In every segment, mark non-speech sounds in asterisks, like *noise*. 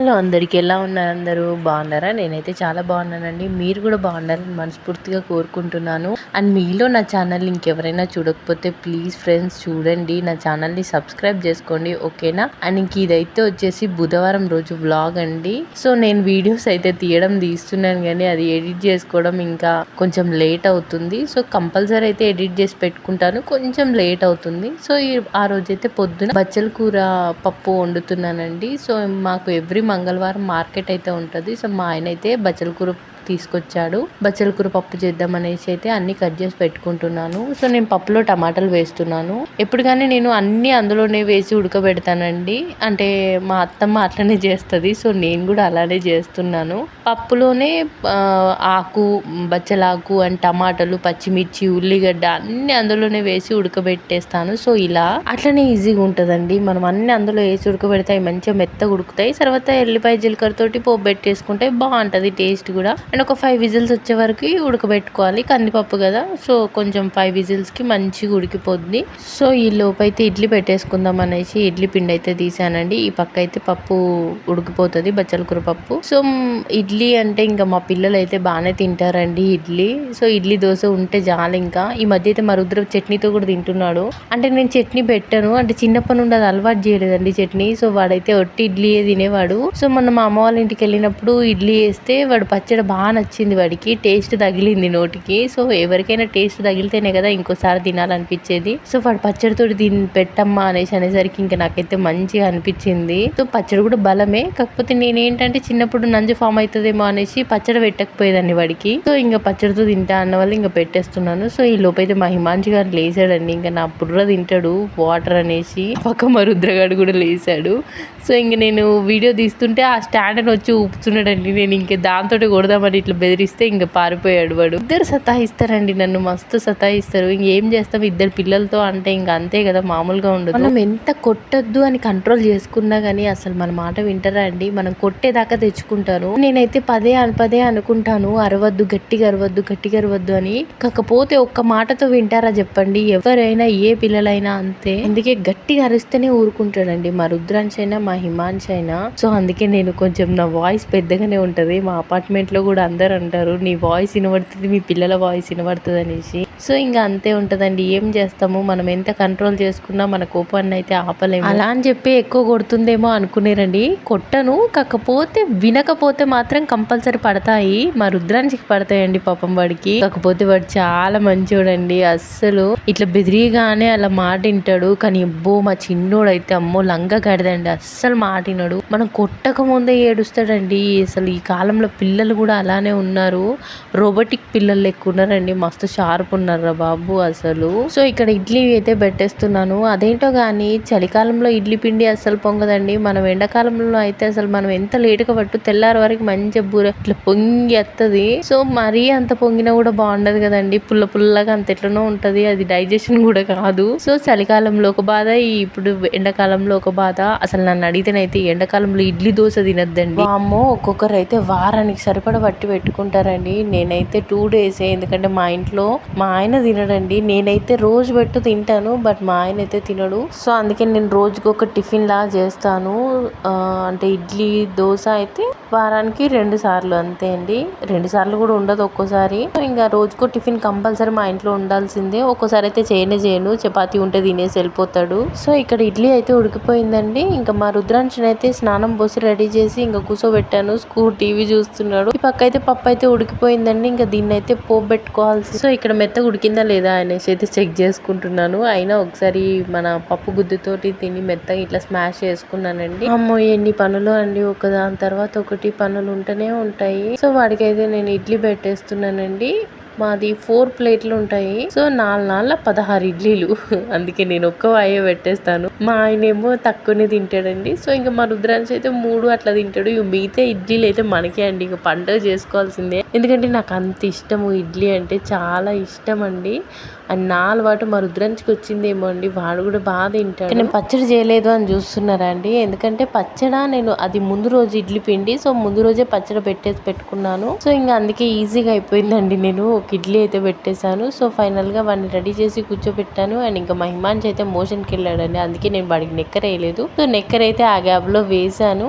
Hello అందరికి ఎలా ఉన్నారు అందరూ? బాగున్నారా? నేనైతే చాలా బాగున్నానండి. మీరు కూడా బాగున్నారని మనస్ఫూర్తిగా కోరుకుంటున్నాను. అండ్ మీలో నా ఛానల్ ఇంకెవరైనా చూడకపోతే ప్లీజ్ ఫ్రెండ్స్ చూడండి. నా ఛానల్ని సబ్స్క్రైబ్ చేసుకోండి ఓకేనా? అండ్ ఇంక ఇదైతే వచ్చేసి బుధవారం రోజు వ్లాగ్ అండి. సో నేను వీడియోస్ అయితే తీయడం తీస్తున్నాను కానీ అది ఎడిట్ చేసుకోవడం ఇంకా కొంచెం లేట్ అవుతుంది. సో కంపల్సరీ అయితే ఎడిట్ చేసి పెట్టుకుంటాను. కొంచెం లేట్ అవుతుంది. సో ఆ రోజైతే పొద్దున బచ్చల కూర పప్పు వండుతున్నానండి. సో మాకు ఎవ్రీ మంగళవారం మార్కెట్ అయితే ఉంటుంది. సో మా ఆయన అయితే బచ్చల కూర తీసుకొచ్చాడు. బచ్చల కూర పప్పు చేద్దాం అనేసి అయితే అన్ని కట్ చేసి పెట్టుకుంటున్నాను. సో నేను పప్పులో టమాటాలు వేస్తున్నాను. ఎప్పుడు కానీ నేను అన్ని అందులోనే వేసి ఉడకబెడతానండి. అంటే మా అత్తమ్మ అట్లనే చేస్తుంది. సో నేను కూడా అలానే చేస్తున్నాను. పప్పులోనే ఆకు బచ్చలాకు అండ్ టమాటాలు పచ్చిమిర్చి ఉల్లిగడ్డ అన్ని అందులోనే వేసి ఉడకబెట్టేస్తాను. సో ఇలా అట్లనే ఈజీగా ఉంటుందండి. మనం అన్ని అందులో వేసి ఉడకబెడతాయి మంచిగా మెత్తగా ఉడుకుతాయి. తర్వాత ఎల్లిపాయ జీలకర్ర తోటి పోపు పెట్టేసుకుంటే బాగుంటుంది టేస్ట్ కూడా. అండ్ ఒక ఫైవ్ విజిల్స్ వచ్చే వరకు ఉడకబెట్టుకోవాలి. కందిపప్పు కదా. సో కొంచెం ఫైవ్ విజిల్స్కి మంచిగా ఉడికిపోద్ది. సో ఈ లోపు అయితే ఇడ్లీ పెట్టేసుకుందాం అనేసి ఇడ్లీ పిండి అయితే తీసానండి. ఈ పక్క అయితే పప్పు ఉడికిపోతుంది బచ్చల కూర పప్పు. సో ఇడ్లీ అంటే ఇంకా మా పిల్లలు అయితే బాగానే తింటారండి ఇడ్లీ. సో ఇడ్లీ దోశ ఉంటే చాలు ఇంకా. ఈ మధ్య అయితే మా రుద్ర చట్నీతో కూడా తింటున్నాడు. అంటే నేను చట్నీ పెట్టాను. అంటే చిన్నప్పటి నుండి అది అలవాటు చేయలేదండి చట్నీ. సో వాడైతే ఒట్టి ఇడ్లీ తినేవాడు. సో మొన్న మా అమ్మ వాళ్ళ ఇంటికి వెళ్ళినప్పుడు ఇడ్లీ వేస్తే వాడు పచ్చడి బాగా బాగా నచ్చింది వాడికి. టేస్ట్ తగిలింది నోటికి. సో ఎవరికైనా టేస్ట్ తగిలితేనే కదా ఇంకోసారి తినాలనిపించేది. సో వాడు పచ్చడితో దీన్ని పెట్టమ్మా అనేసి అనేసరికి ఇంకా నాకైతే మంచిగా అనిపించింది. సో పచ్చడి కూడా బలమే. కాకపోతే నేనేంటంటే చిన్నప్పుడు నంజు ఫామ్ అవుతుందేమో అనేసి పచ్చడి పెట్టకపోయేదాన్ని వాడికి. సో ఇంకా పచ్చడితో తింటా అన్న వల్ల ఇంకా పెట్టేస్తున్నాను. సో ఈ లోపైతే మా హిమాంశి గారు లేచాడండి. ఇంకా నా బుర్ర తింటాడు. వాటర్ అనేసి పక్క మా రుద్రగాడు కూడా లేచాడు. సో ఇంక నేను వీడియో తీస్తుంటే ఆ స్టాండ్ అని వచ్చి ఊపుతున్నాడండి. నేను ఇంక దాంతో కొడదామని ఇట్లా బెదిరిస్తే ఇంకా పారిపోయాడు వాడు. ఇద్దరు సతాయిస్తారండి నన్ను మస్తు సతాయిస్తారు. ఇంకేం చేస్తాం? ఇద్దరు పిల్లలతో అంటే ఇంకా అంతే కదా మామూలుగా ఉండదు. మనం ఎంత కొట్టద్దు అని కంట్రోల్ చేసుకున్నా కానీ అసలు మన మాట వింటారా అండి? మనం కొట్టేదాకా తెచ్చుకుంటారు. నేనైతే పదే పదే అనుకుంటాను అరవద్దు గట్టిగా అరవద్దు గట్టిగా అరవద్దు అని. కాకపోతే ఒక్క మాటతో వింటారా చెప్పండి? ఎవరైనా ఏ పిల్లలైనా అంతే. అందుకే గట్టిగా అరిస్తేనే ఊరుకుంటాడండి. మా రుద్రాంశ్ అయినా మా హిమాంశ్ అయినా సో అందుకే నేను కొంచెం నా వాయిస్ పెద్దగానే ఉంటది. మా అపార్ట్మెంట్లో కూడా అందరు అంటారు నీ వాయిస్ వినబడుతుంది మీ పిల్లల వాయిస్ వినబడుతుంది అనేసి. సో ఇంకా అంతే ఉంటదండి. ఏం చేస్తాము? మనం ఎంత కంట్రోల్ చేసుకున్నా మన కోపాన్ని అయితే ఆపలేము. అలా అని చెప్పి ఎక్కువ కొడుతుందేమో అనుకునేరండి. కొట్టను కాకపోతే వినకపోతే మాత్రం కంపల్సరీ పడతాయి. మా రుద్రానికి పడతాయండి పాపం వాడికి. కాకపోతే వాడు చాలా మంచోడండి అస్సలు. ఇట్లా బెదిరిగానే అలా మాట వింటాడు. కానీ అబ్బో మా చిన్నోడు అయితే అమ్మో లంగా గడదండి. అస్సలు మాట వినడు. మనం కొట్టక ముందే ఏడుస్తాడండి. అసలు ఈ కాలంలో పిల్లలు కూడా అలానే ఉన్నారు. రోబోటిక్ పిల్లలు ఎక్కువ ఉన్నారండి. మస్తు షార్ప్ ఉన్నారు. బాబు అసలు. సో ఇక్కడ ఇడ్లీ అయితే పెట్టేస్తున్నాను. అదేంటో కానీ చలికాలంలో ఇడ్లీ పిండి అసలు పొంగదండి. మనం ఎండాకాలంలో అయితే అసలు మనం ఎంత లేటుగా పట్టు తెల్లారి వరకు మంచి బూర ఇట్లా పొంగి వస్తుంది సో మరీ అంత పొంగినా కూడా బాగుండదు కదండి. పుల్ల పుల్లగా అంత ఎట్లనో ఉంటది. అది డైజెషన్ కూడా కాదు. సో చలికాలంలో ఒక బాధ ఇప్పుడు ఎండాకాలంలో ఒక బాధ. అసలు నన్ను అడిగితేనైతే ఎండాకాలంలో ఇడ్లీ దోశ తినద్దండి. అమ్మో ఒక్కొక్కరు అయితే వారానికి సరిపడ పట్టి పెట్టుకుంటారండి. నేనైతే టూ డేసే ఎందుకంటే మా ఇంట్లో మా ఆయన తినడండి. నేనైతే రోజు పెట్టు తింటాను బట్ మా ఆయన అయితే తినడు. సో అందుకే నేను రోజుకి ఒక టిఫిన్ లా చేస్తాను. అంటే ఇడ్లీ దోశ అయితే వారానికి రెండు సార్లు అంతే అండి. రెండు సార్లు కూడా ఉండదు ఒక్కోసారి. ఇంకా రోజుకో టిఫిన్ కంపల్సరీ మా ఇంట్లో ఉండాల్సిందే. ఒక్కోసారి అయితే చేయనే చేయను. చపాతి ఉంటే తినేసి వెళ్ళిపోతాడు. సో ఇక్కడ ఇడ్లీ అయితే ఉడికిపోయిందండి. ఇంకా మా రుద్రాంశన్ అయితే స్నానం పోసి రెడీ చేసి ఇంకా కూర్చోబెట్టాను స్కూల్ టీవీ చూస్తున్నాడు. ఈ పక్క అయితే పప్పు అయితే ఉడికిపోయిందండి. ఇంకా దీన్ని అయితే పోబెట్టుకోవాల్సి సో ఇక్కడ మెత్తగా ఉడికిందా లేదా అనేసి అయితే చెక్ చేసుకుంటున్నాను. అయినా ఒకసారి మన పప్పు గుద్దుతోటి తిని మెత్తగా ఇట్లా స్మాష్ చేసుకున్నానండి. అమ్మో ఎన్ని పనులు అండి. ఒక దాని తర్వాత ఒకటి పనులు ఉంటూనే ఉంటాయి. సో వాడికైతే నేను ఇడ్లీ పెట్టేస్తున్నానండి. మాది ఫోర్ ప్లేట్లు ఉంటాయి. సో నాలుగు నాళ్ళ పదహారు ఇడ్లీలు. *laughs* అందుకే నేను ఒక్క వాయే పెట్టేస్తాను. మా ఆయన ఏమో తక్కువనే తింటాడండి. సో ఇంకా మా రుద్రాంశ అయితే మూడు అట్లా తింటాడు. ఇక మిగతా ఇడ్లీలు అయితే మనకే అండి. ఇక పండుగ చేసుకోవాల్సిందే. ఎందుకంటే నాకు అంత ఇష్టము ఇడ్లీ అంటే చాలా ఇష్టం అండి అండ్ నా అలవాటు మా రుద్రాంచికి వచ్చిందేమో అండి. వాడు కూడా బాగా తింటాడు. నేను పచ్చడి చేయలేదు అని చూస్తున్నారా అండి? ఎందుకంటే పచ్చడ నేను అది ముందు రోజు ఇడ్లీ పిండి సో ముందు రోజే పచ్చడి పెట్టేసి పెట్టుకున్నాను. సో ఇంకా అందుకే ఈజీగా అయిపోయిందండి నేను ఒక ఇడ్లీ అయితే పెట్టేశాను. సో ఫైనల్గా వాడిని రెడీ చేసి కూర్చోబెట్టాను. అండ్ ఇంకా మహిమాంచి అయితే మోషన్కి వెళ్ళాడండి. అందుకే నేను వాడికి నెక్కర్ వేయలేదు. సో నెక్కర్ అయితే ఆ గ్యాప్లో వేసాను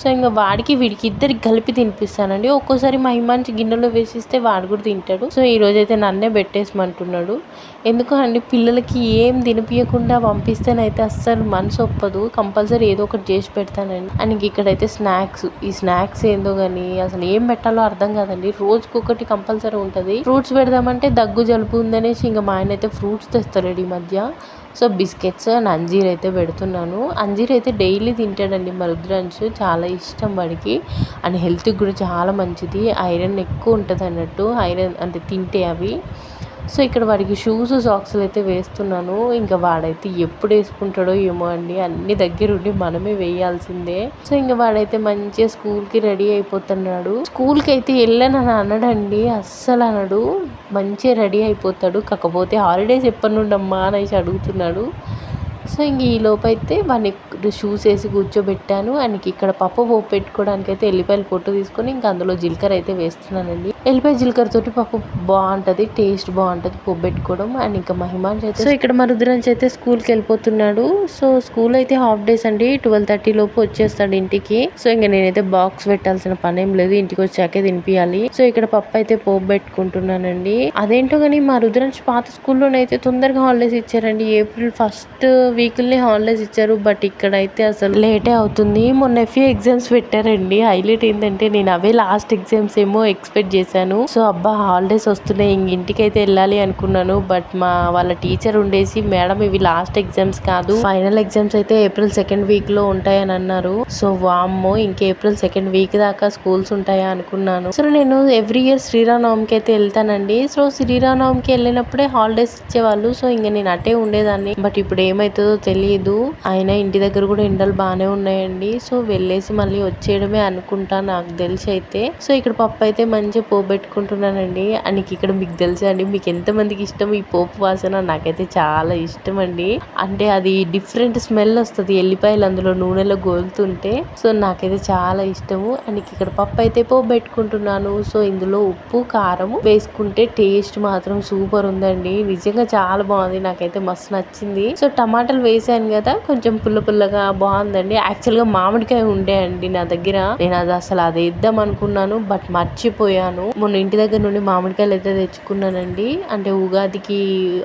సో ఇంకా వాడికి వీడికి ఇద్దరికి కలిపి తినిపిస్తానండి. ఒక్కోసారి మా గిన్నెలో వేసిస్తే వాడు కూడా తింటాడు. సో ఈ అయితే నన్నే పెట్టేసమంటున్నాడు. ఎందుకు అండి పిల్లలకి ఏం తినిపించకుండా పంపిస్తేనైతే అస్సలు మనసు ఒప్పదు. కంపల్సరీ ఏదో ఒకటి చేసి పెడతానండి అండ్ ఇక్కడైతే స్నాక్స్. ఈ స్నాక్స్ ఏందో కానీ అసలు ఏం పెట్టాలో అర్థం కాదండి. రోజుకొకటి కంపల్సరీ ఉంటుంది. ఫ్రూట్స్ పెడదామంటే దగ్గు జలుబు ఉందనేసి ఇంకా మా ఆయన అయితే ఫ్రూట్స్ తెస్తాడు ఈ మధ్య. సో బిస్కెట్స్ అండ్ అంజీర్ అయితే పెడుతున్నాను. అంజీర్ అయితే డైలీ తింటాడండి మా రుద్రాంశ్. చాలా ఇష్టం వాడికి. అండ్ హెల్త్కి కూడా చాలా మంచిది. ఐరన్ ఎక్కువ ఉంటుంది అన్నట్టు ఐరన్ అంటే తింటే అవి. సో ఇక్కడ వాడికి షూస్ సాక్స్లు అయితే వేస్తున్నాను. ఇంకా వాడైతే ఎప్పుడు వేసుకుంటాడో ఏమో అండి. అన్ని దగ్గరుండి మనమే వేయాల్సిందే. సో ఇంకా వాడైతే మంచిగా స్కూల్కి రెడీ అయిపోతున్నాడు. స్కూల్కి అయితే వెళ్ళనని అనడండి. అస్సలు అనడు. మంచిగా రెడీ అయిపోతాడు. కాకపోతే హాలిడేస్ ఎప్పటి నుండి అమ్మా అనేసి అడుగుతున్నాడు. సో ఇంక ఈ లోపైతే వాడిని షూస్ వేసి కూర్చోబెట్టాను. అండ్ ఇక్కడ పప్పు పోపు పెట్టుకోవడానికి అయితే ఎల్లిపాయలు పొట్టు తీసుకొని ఇంకా అందులో జీలకర్ర అయితే వేస్తున్నానండి. ఎల్లిపాయ జీలకర్ర తోటి పప్పు బాగుంటుంది టేస్ట్ బాగుంటుంది పోపు పెట్టుకోవడం అండ్ ఇంకా మహిమాన్ అయితే సో ఇక్కడ మా అయితే స్కూల్కి వెళ్ళిపోతున్నాడు. సో స్కూల్ అయితే హాఫ్ డేస్ అండి ట్వెల్వ్ థర్టీ లోపు వచ్చేస్తాడు ఇంటికి. సో ఇంకా నేనైతే బాక్స్ పెట్టాల్సిన పని ఏం లేదు ఇంటికి వచ్చాకే తినిపించాలి సో ఇక్కడ పప్పు అయితే పోబెట్టుకుంటున్నానండి పెట్టుకుంటున్నానండి. అదేంటో కానీ మా రుద్రాంశ్ పాత స్కూల్లోనైతే తొందరగా హాలిడేస్ ఇచ్చారండి. ఏప్రిల్ ఫస్ట్ వీక్లీ హాలిడేస్ ఇచ్చారు బట్ ఇక్కడైతే అసలు లేటే అవుతుంది. మొన్న ఎఫ్ఏ ఎగ్జామ్స్ పెట్టారండి. హైలైట్ ఏంటంటే నేను అవే లాస్ట్ ఎగ్జామ్స్ ఏమో ఎక్స్పెక్ట్ చేశాను. సో అబ్బా హాలిడేస్ వస్తున్నాయి ఇంటికి అయితే వెళ్ళాలి అనుకున్నాను. బట్ మా వాళ్ళ టీచర్ ఉండేసి మేడం ఇవి లాస్ట్ ఎగ్జామ్స్ కాదు. ఫైనల్ ఎగ్జామ్స్ అయితే ఏప్రిల్ సెకండ్ వీక్లో ఉంటాయని అన్నారు. సో వామ్మో ఇంక ఏప్రిల్ సెకండ్ వీక్ దాకా స్కూల్స్ ఉంటాయా అనుకున్నాను. సో నేను ఎవ్రీ ఇయర్ శ్రీరామనవమికి అయితే వెళ్తానండి. సో శ్రీరామనవమికి వెళ్ళినప్పుడే హాలిడేస్ ఇచ్చేవాళ్ళు. సో ఇంక నేను అటే ఉండేదాన్ని. బట్ ఇప్పుడు ఏమైతుందో తెలియదు అయినా ఇంటి దగ్గర కూడా ఎండలు బాగానే ఉన్నాయండి. సో వెళ్ళేసి మళ్ళీ వచ్చేయడమే అనుకుంటా నాకు తెలిసి అయితే. సో ఇక్కడ పప్పు అయితే మంచి పోపు పెట్టుకుంటున్నానండి. అండ్ ఇక్కడ మీకు తెలుసా అండి మీకు ఎంతమందికి ఇష్టం ఈ పోపు వాసన? నాకైతే చాలా ఇష్టం అండి. అంటే అది డిఫరెంట్ స్మెల్ వస్తుంది ఎల్లిపాయలు అందులో నూనెలో గోలుతుంటే. సో నాకైతే చాలా ఇష్టము. అండ్ ఇక్కడ పప్పు అయితే పోపు పెట్టుకుంటున్నాను. సో ఇందులో ఉప్పు కారం వేసుకుంటే టేస్ట్ మాత్రం సూపర్ ఉందండి. నిజంగా చాలా బాగుంది. నాకైతే మస్తు నచ్చింది. సో టమాటాలు వేసాను కదా కొంచెం పుల్ల పుల్లగా బాగుందండి. యాక్చువల్గా మామిడికాయ ఉండే అండి నా దగ్గర. నేను అది అసలు అది వేద్దాం అనుకున్నాను బట్ మర్చిపోయాను. మొన్న ఇంటి దగ్గర నుండి మామిడికాయలు అయితే తెచ్చుకున్నానండి. అంటే ఉగాదికి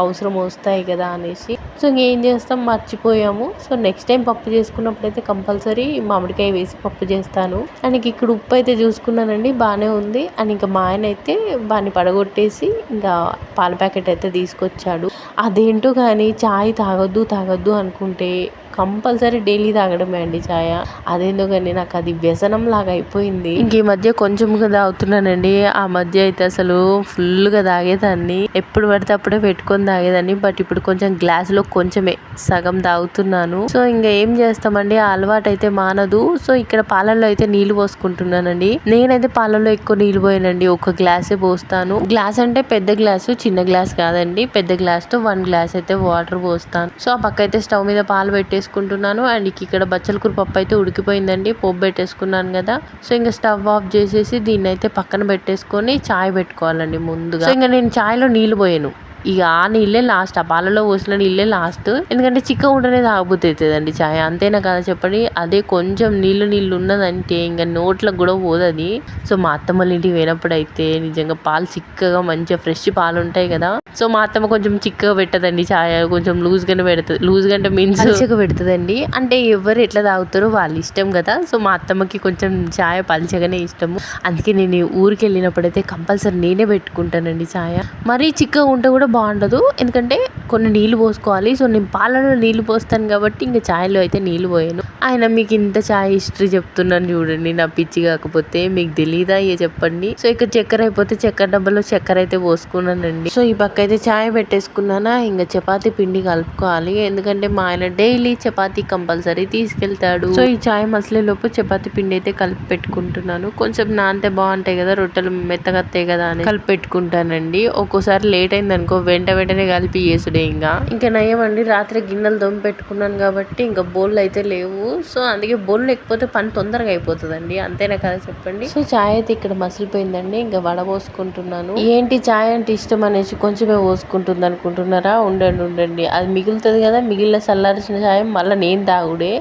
అవసరం వస్తాయి కదా అనేసి. సో ఇంకేం చేస్తాం? మర్చిపోయాము. సో నెక్స్ట్ టైం పప్పు చేసుకున్నప్పుడు అయితే కంపల్సరీ మామిడికాయ వేసి పప్పు చేస్తాను. అండ్ ఇక్కడ ఉప్పు అయితే చూసుకున్నానండి. బాగానే ఉంది. అండ్ ఇంకా మా ఆయన అయితే బాని పడగొట్టేసి ఇంకా పాల ప్యాకెట్ అయితే తీసుకొచ్చాడు. అదేంటో కానీ చాయ్ తాగొద్దు తాగొద్దు అనుకుంటే కంపల్సరీ డైలీ తాగడమే అండి ఛాయ. అదేందో కానీ నాకు అది వ్యసనం లాగా అయిపోయింది. ఇంక ఈ మధ్య కొంచెంగా తాగుతున్నానండి. ఆ మధ్య అయితే అసలు ఫుల్గా తాగేదాన్ని. ఎప్పుడు పడితే అప్పుడే పెట్టుకొని తాగేదాన్ని. బట్ ఇప్పుడు కొంచెం గ్లాస్లో కొంచెమే సగం తాగుతున్నాను. సో ఇంకా ఏం చేస్తామండి? ఆ అలవాటు అయితే మానదు. సో ఇక్కడ పాలల్లో అయితే నీళ్ళు పోసుకుంటున్నానండి. నేనైతే పాలల్లో ఎక్కువ నీళ్ళు పోయానండి. ఒక గ్లాసే పోస్తాను. గ్లాస్ అంటే పెద్ద గ్లాసు చిన్న గ్లాస్ కాదండి. పెద్ద గ్లాస్తో వన్ గ్లాస్ అయితే వాటర్ పోస్తాను. సో ఆ పక్క అయితే స్టవ్ మీద పాలు వేసుకుంటున్నాను అండ్ ఇక్కడ బచ్చలకూర పప్పు అయితే ఉడికిపోయిందండి. పోపు పెట్టేసుకున్నాను కదా. సో ఇంకా స్టవ్ ఆఫ్ చేసేసి దీన్ని అయితే పక్కన పెట్టేసుకొని చాయ్ పెట్టుకోవాలండి ముందుగా. సో ఇంకా నేను చాయ్లో నీళ్ళు పోయాను. ఇక ఆ నీళ్ళే లాస్ట్ ఆ పాలలో పోసిన నీళ్ళే లాస్ట్ ఎందుకంటే చిక్క ఉండనే తాగబుద్ధి ఛాయ్ చాయ్. అంతేనా కదా చెప్పండి. అదే కొంచెం నీళ్ళు నీళ్ళు ఉన్నదంటే ఇంకా నోట్లకు కూడా పోదది. సో మా అత్తమ్మల ఇంటికి పోయినప్పుడు అయితే నిజంగా పాలు చిక్కగా మంచిగా ఫ్రెష్ పాలు ఉంటాయి కదా. సో మా అత్తమ్మ కొంచెం చిక్కగా పెట్టదండి చాయ్ కొంచెం లూజ్గానే పెడుతుంది. లూజ్గా అంటే మీన్స్ పల్చగా పెడుతుందండి. అంటే ఎవరు ఎట్లా తాగుతారో వాళ్ళ ఇష్టం కదా. సో మా అత్తమ్మకి కొంచెం చాయ్ పల్చగానే ఇష్టము. అందుకే నేను ఊరికి వెళ్ళినప్పుడైతే కంపల్సరీ నేనే పెట్టుకుంటానండి చాయ్. మరీ చిక్కగా ఉంటే కూడా బాగుండదు. ఎందుకంటే కొన్ని నీళ్ళు పోసుకోవాలి. సో నేను పాలలో నీళ్ళు పోస్తాను కాబట్టి ఇంకా ఛాయ్లో అయితే నీళ్ళు పోయాను. ఆయన మీకు ఇంత ఛాయ్ హిస్టరీ చెప్తున్నాను చూడండి. నా పిచ్చి కాకపోతే మీకు తెలీదా ఏ చెప్పండి. సో ఇక్కడ చక్కెర అయిపోతే చక్కెర డబ్బాలో చక్కెర అయితే పోసుకున్నానండి. సో ఈ పక్క అయితే ఛాయ్ పెట్టేసుకున్నానా ఇంకా చపాతి పిండి కలుపుకోవాలి. ఎందుకంటే మా ఆయన డైలీ చపాతి కంపల్సరీ తీసుకెళ్తాడు. సో ఈ ఛాయ్ మసలే లోపు చపాతి పిండి అయితే కలిపి పెట్టుకుంటున్నాను. కొంచెం నాంతే బాగుంటాయి కదా రొట్టెలు మెత్తగత్తాయి కదా అని కలిపి పెట్టుకుంటానండి. ఒక్కోసారి లేట్ అయింది అనుకో వెంట వెంటనే కలిపి చేసుడే ఇంకా. ఇంకా నయమండి రాత్రి గిన్నెలు దొమ్మి పెట్టుకున్నాను కాబట్టి ఇంకా బోళ్ళు అయితే లేవు. సో అందుకే బోళ్ళు లేకపోతే పని తొందరగా అయిపోతుందండి. అంతేనా కదా చెప్పండి? సో చాయ్ అయితే ఇక్కడ మసిలిపోయిందండి. ఇంకా వడబోసుకుంటున్నాను ఏంటి చాయ్ అంటే ఇష్టం అనేసి కొంచెం కొంచెమే పోసుకుంటుంది అనుకుంటున్నారా? ఉండండి ఉండండి. అది మిగులుతుంది కదా మిగిలిన చల్లార్చిన చాయ్ మళ్ళీ నేను తాగుడే.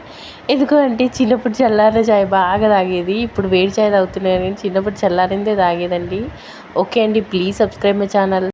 ఎందుకంటే చిన్నప్పుడు చల్లారిన చాయ్ బాగా తాగేది. ఇప్పుడు వేడి చాయ్ తాగుతున్నాను చిన్నప్పుడు చల్లారిందే తాగేదండి. ఓకే అండి ప్లీజ్ సబ్స్క్రైబ్ మై ఛానల్.